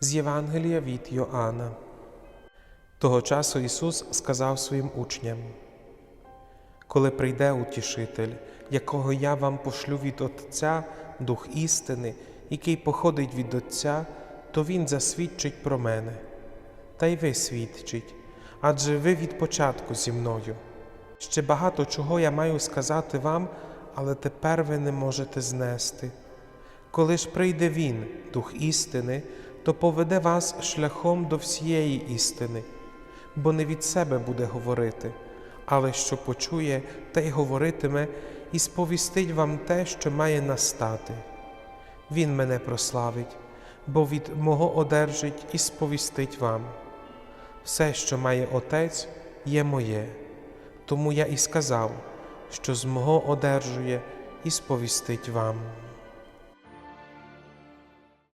З Євангелія від Йоанна. Того часу Ісус сказав своїм учням: Коли прийде утішитель, якого я вам пошлю від Отця, Дух істини, який походить від Отця, то Він засвідчить про мене. Та й ви свідчить, адже ви від початку зі мною. Ще багато чого я маю сказати вам, але тепер ви не можете знести. Коли ж прийде Він, Дух істини, то поведе вас шляхом до всієї істини, бо не від себе буде говорити, але що почує, те й говоритиме, і сповістить вам те, що має настати. Він мене прославить, бо від мого одержить і сповістить вам. Все, що має Отець, є моє. Тому я і сказав, що з мого одержує і сповістить вам.